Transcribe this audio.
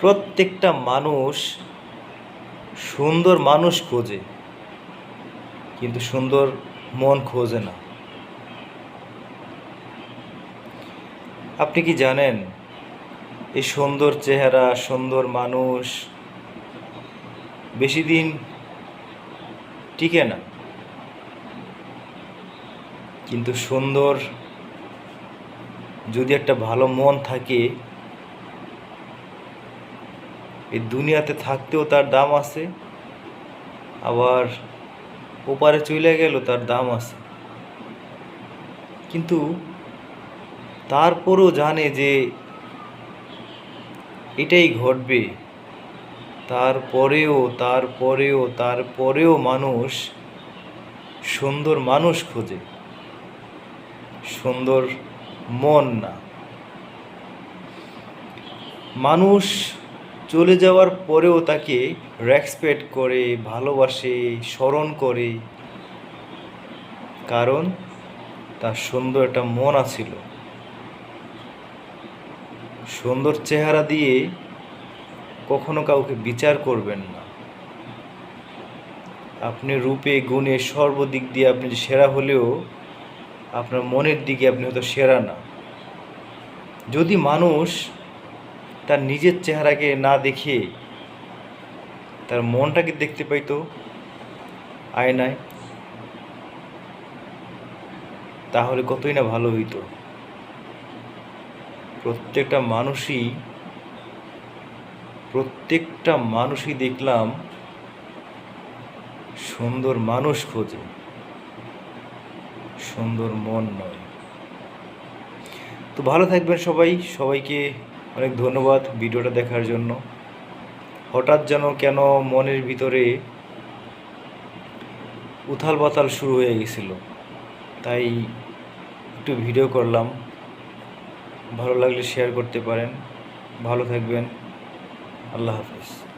প্রত্যেকটা মানুষ সুন্দর মানুষ খোঁজে, কিন্তু সুন্দর মন খোঁজে না। আপনি কি জানেন, এই সুন্দর চেহারা, সুন্দর মানুষ বেশি দিন টিকে না? কিন্তু সুন্দর যদি একটা ভালো মন থাকে, এই দুনিয়াতে থাকতেও তার দাম আছে, আবার ওপারে চলে গেল তার দাম আছে। কিন্তু তারপরও জানে যে এটাই ঘটবে। তারপরেও তারপরেও তারপরেও মানুষ সুন্দর মানুষ খোঁজে। সুন্দর মন না। মানুষ চলে যাওয়ার পরেও তাকে রেসপেক্ট করে, ভালোবাসে, স্মরণ করে। কারণ তার সুন্দর একটা মন আছিল। সুন্দর চেহারা দিয়ে কখনো কাউকে বিচার করবেন না। আপনি রূপে, গুণে সর্বদিক দিয়ে আপনি সেরা হলেও আপনার মনের দিকে আপনি হয়তো সেরা না। যদি মানুষ তার নিজের চেহারাকে না দেখে তার মনটাকে দেখতে পাইতো আয়নায়, তাহলে কতই না ভালো হইতো। প্রত্যেকটা মানুষই প্রত্যেকটা মানুষই দেখলাম সুন্দর মানুষ খোঁজে। সুন্দর মন নয়। তো ভালো থাকবেন সবাই। সবাইকে অনেক ধন্যবাদ ভিডিওটা দেখার জন্য। হঠাৎ যেন কেন মনের ভিতরে উথাল পাতাল শুরু হয়ে গেছিল। তাই একটু ভিডিও করলাম। ভালো লাগলে শেয়ার করতে পারেন। ভালো থাকবেন। আল্লাহ হাফিজ।